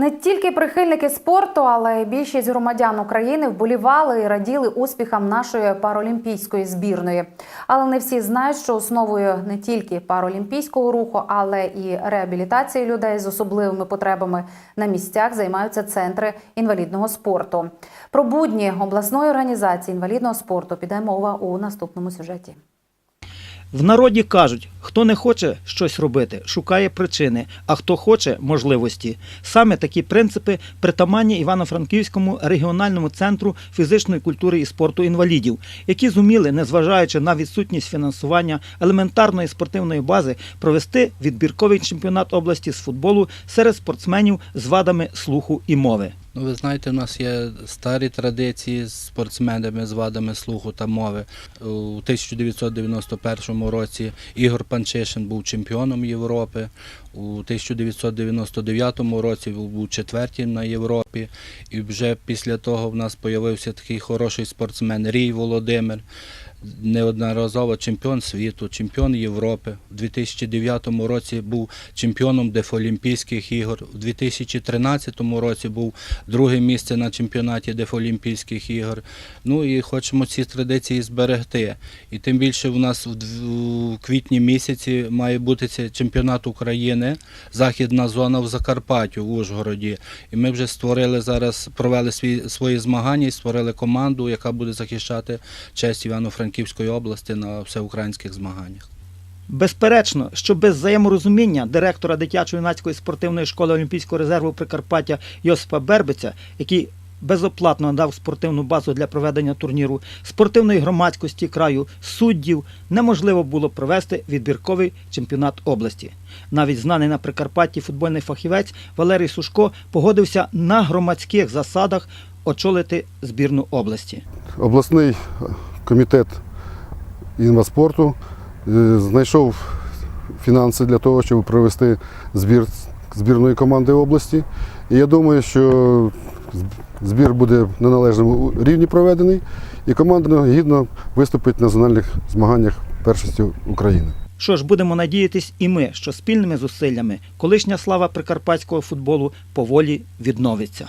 Не тільки прихильники спорту, але й більшість громадян України вболівали і раділи успіхам нашої паралімпійської збірної. Але не всі знають, що основою не тільки паралімпійського руху, але і реабілітації людей з особливими потребами на місцях займаються центри інвалідного спорту. Про будні обласної організації інвалідного спорту піде мова у наступному сюжеті. В народі кажуть, хто не хоче щось робити, шукає причини, а хто хоче можливості. Саме такі принципи притаманні Івано-Франківському регіональному центру фізичної культури і спорту інвалідів, які зуміли, незважаючи на відсутність фінансування елементарної спортивної бази, провести відбірковий чемпіонат області з футболу серед спортсменів з вадами слуху і мови. Ну, ви знаєте, у нас є старі традиції з спортсменами з вадами слуху та мови. У 1991 році Ігор Панчишин був чемпіоном Європи. У 1999 році був четвертим на Європі. І вже після того в нас з'явився такий хороший спортсмен Рій Володимир. Неодноразово чемпіон світу, чемпіон Європи. У 2009 році був чемпіоном Дефолімпійських ігор. У 2013 році був друге місце на чемпіонаті Дефолімпійських ігор. Ну і хочемо ці традиції зберегти. І тим більше в нас в квітні місяці має бути цей чемпіонат України, західна зона в Закарпаттю, в Ужгороді. І ми вже створили зараз, провели свої, змагання і створили команду, яка буде захищати честь Івано-Франківської області на всеукраїнських змаганнях. Безперечно, що без взаєморозуміння директора дитячо-юнацької спортивної школи Олімпійського резерву Прикарпаття Йосипа Бербиця, який безоплатно надав спортивну базу для проведення турніру, спортивної громадськості краю, суддів, неможливо було провести відбірковий чемпіонат області. Навіть знаний на Прикарпатті футбольний фахівець Валерій Сушко погодився на громадських засадах очолити збірну області. обласний комітет інваспорту е, знайшов фінанси для того, щоб провести збір збірної команди області. І я думаю, що збір буде на належному рівні проведений, і команда гідно виступить на національних змаганнях першості України. Що ж, будемо надіятись і ми, що спільними зусиллями колишня слава прикарпатського футболу поволі відновиться.